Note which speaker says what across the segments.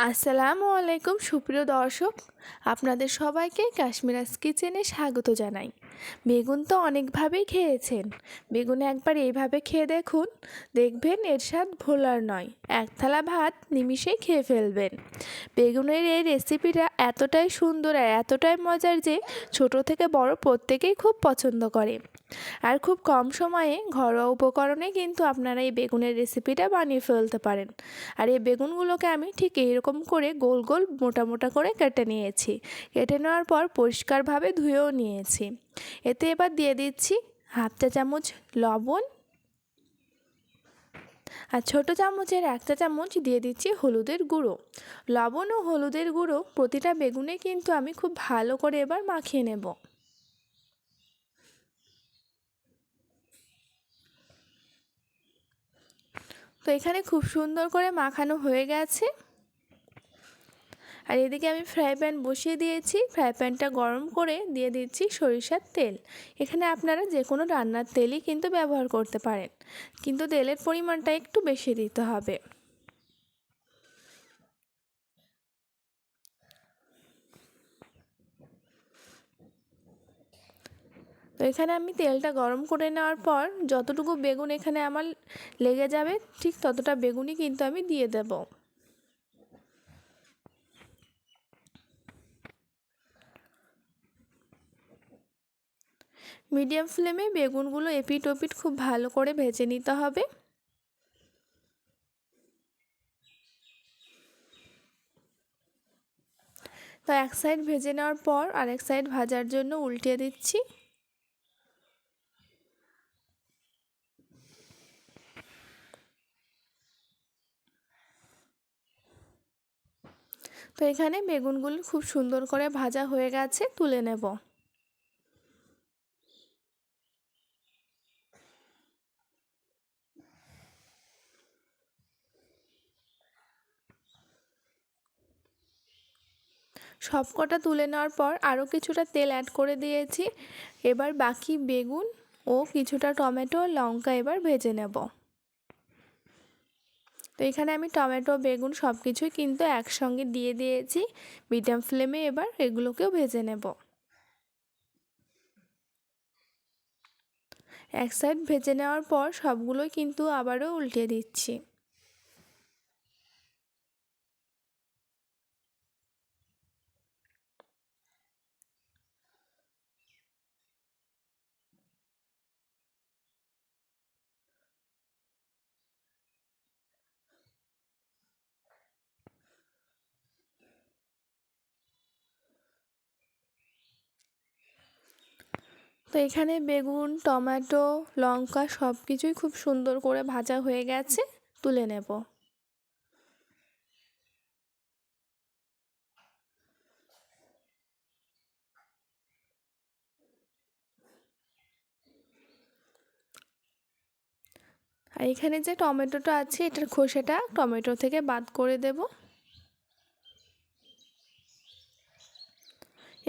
Speaker 1: আসসালামু আলাইকুম, সুপ্রিয় দর্শক। আপনাদের সবাইকে কাশ্মীরাস কিচেনে স্বাগত জানাই। বেগুন তো অনেকভাবেই খেয়েছেন। বেগুন একবার এইভাবে খেয়ে দেখুন। দেখবেন এর স্বাদ ভোলার নয়, এক থালা ভাত নিমিষেই খেয়ে ফেলবেন। বেগুনের এই রেসিপিটা এতটাই সুন্দর আর এতটাই মজার যে ছোট থেকে বড় প্রত্যেকেই খুব পছন্দ করে। আর খুব কম সময়ে ঘরোয়া উপকরণে কিন্তু আপনারা এই বেগুনের রেসিপিটা বানিয়ে ফেলতে পারেন। আর এই বেগুনগুলোকে আমি ঠিক এইরকম করে গোল গোল মোটা মোটা করে কেটে নিয়েছি। কেটে নেওয়ার পর পরিষ্কারভাবে ধুয়েও নিয়েছি। এতে এবার দিয়ে দিচ্ছি হাফ চা চামচ লবণ আর ছোটো চামচের এক চা চামচ দিয়ে দিচ্ছি হলুদের গুঁড়ো। লবণ ও হলুদের গুঁড়ো প্রতিটা বেগুনে কিন্তু আমি খুব ভালো করে এবার মাখিয়ে নেব। তো এখানে খুব সুন্দর করে মাখানো হয়ে গেছে। আর এদিকে আমি ফ্রাই প্যান বসিয়ে দিয়েছি। ফ্রাই প্যানটা গরম করে দিয়ে দিচ্ছি সরিষার তেল। এখানে আপনারা যে কোনো রান্নার তেলই কিন্তু ব্যবহার করতে পারেন। কিন্তু তেলের পরিমাণটা একটু বেশি দিতে হবে। তো এখানে আমি তেলটা গরম করে নেওয়ার পর যতটুকু বেগুন এখানে আমার লেগে যাবে, ঠিক ততটা বেগুনই কিন্তু আমি দিয়ে দেব। মিডিয়াম ফ্লেমে বেগুনগুলো এপিট ওপিট খুব ভালো করে ভেজে নিতে হবে। তো এক সাইড ভেজে নেওয়ার পর আরেক সাইড ভাজার জন্য উল্টে দিচ্ছি। তো এখানে বেগুনগুলো খুব সুন্দর করে ভাজা হয়ে গেছে, তুলে নেব। সব কটা তুলে নেওয়ার পর আরও কিছুটা তেল অ্যাড করে দিয়েছি। এবার বাকি বেগুন ও কিছুটা টমেটো লঙ্কা এবার ভেজে নেব। তো এখানে আমি টমেটো, বেগুন সব কিছুই কিন্তু একসঙ্গে দিয়ে দিয়েছি। মিডিয়াম ফ্লেমে এবার এগুলোকেও ভেজে নেব। এক সাইড ভেজে নেওয়ার পর সবগুলোই কিন্তু আবারও উল্টে দিচ্ছি। তো এখানে বেগুন, টমেটো, লঙ্কা সব কিছুই খুব সুন্দর করে ভাজা হয়ে গেছে, তুলে নেব। আর এখানে যে টমেটোটা আছে, এটার খোসাটা টমেটো থেকে বাদ করে দেব।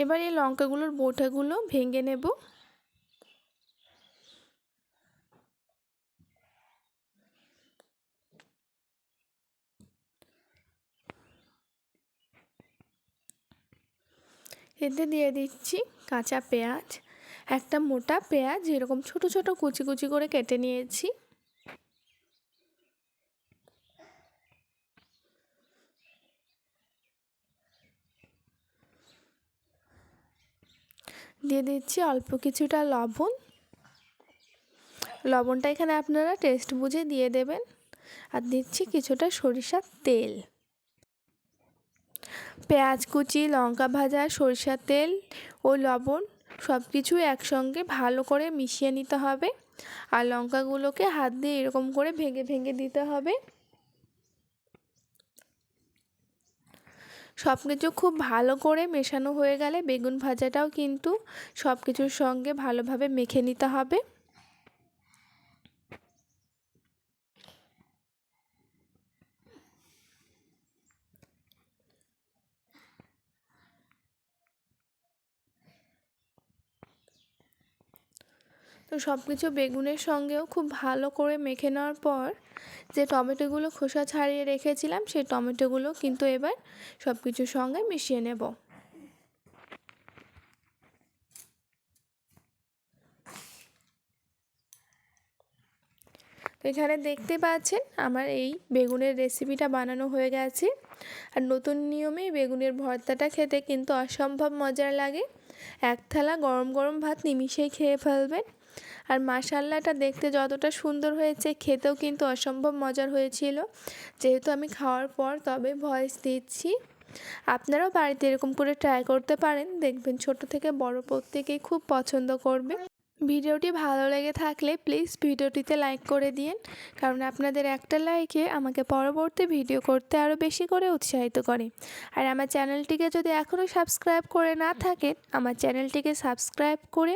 Speaker 1: এবার এই লঙ্কাগুলোর বোটাগুলো ভেঙে নেব। এতে দিয়ে দিচ্ছি কাঁচা পেঁয়াজ, একটা মোটা পেঁয়াজ, এরকম ছোট ছোট কুচি কুচি করে কেটে নিয়েছি। দিয়ে দিচ্ছি অল্প কিছুটা লবণ। লবণটা এখানে আপনারা টেস্ট বুঝে দিয়ে দেবেন। আর দিচ্ছি কিছুটা সরিষার তেল। পেঁয়াজ কুচি, লঙ্কা ভাজা সরিষার তেল ও লবণ সব কিছু একসঙ্গে ভালো করে মিশিয়ে নিতে হবে। আর লঙ্কাগুলোকে হাত দিয়ে এরকম করে ভেঙে ভেঙে দিতে হবে। সব কিছু খুব ভালো করে মেশানো হয়ে গেলে বেগুন ভাজাটাও কিন্তু সব কিছুর সঙ্গে ভালোভাবে মেখে নিতে হবে। তো সব কিছু বেগুনের সঙ্গেও খুব ভালো করে মেখে নেওয়ার পর যে টমেটোগুলো খোসা ছাড়িয়ে রেখেছিলাম, সেই টমেটোগুলো কিন্তু এবার সব কিছুর সঙ্গে মিশিয়ে নেব। এখানে দেখতে পাচ্ছেন আমার এই বেগুনের রেসিপিটা বানানো হয়ে গেছে। আর নতুন নিয়মে বেগুনের ভর্তাটা খেতে কিন্তু অসম্ভব মজার লাগে। এক থালা গরম গরম ভাত নিমিশেই খেয়ে ফেলবেন। আর মাসাল্লাটা দেখতে যতটা সুন্দর হয়েছে, খেতেও কিন্তু অসম্ভব মজার হয়েছিল। যেহেতু আমি খাওয়ার পর তবে ভয়েস দিচ্ছি। আপনারাও বাড়িতে এরকম করে ট্রাই করতে পারেন। দেখবেন ছোট থেকে বড় প্রত্যেকেই খুব পছন্দ করবে। ভিডিওটি ভালো লেগে থাকলে প্লিজ ভিডিওটিতে লাইক করে দিন কারণ আপনাদের একটা লাইকে আমাকে পরবর্তী ভিডিও করতে আরও বেশি করে উৎসাহিত করে। আর আমার চ্যানেলটিকে যদি এখনও সাবস্ক্রাইব করে না থাকেন, আমার চ্যানেলটিকে সাবস্ক্রাইব করে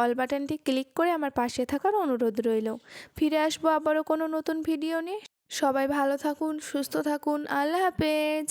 Speaker 1: অল বাটনটি ক্লিক করে আমার পাশে থাকার অনুরোধ রইল। ফিরে আসব আবারও কোনো নতুন ভিডিও নিয়ে। সবাই ভালো থাকুন, সুস্থ থাকুন, আল্লাহ হাফেজ।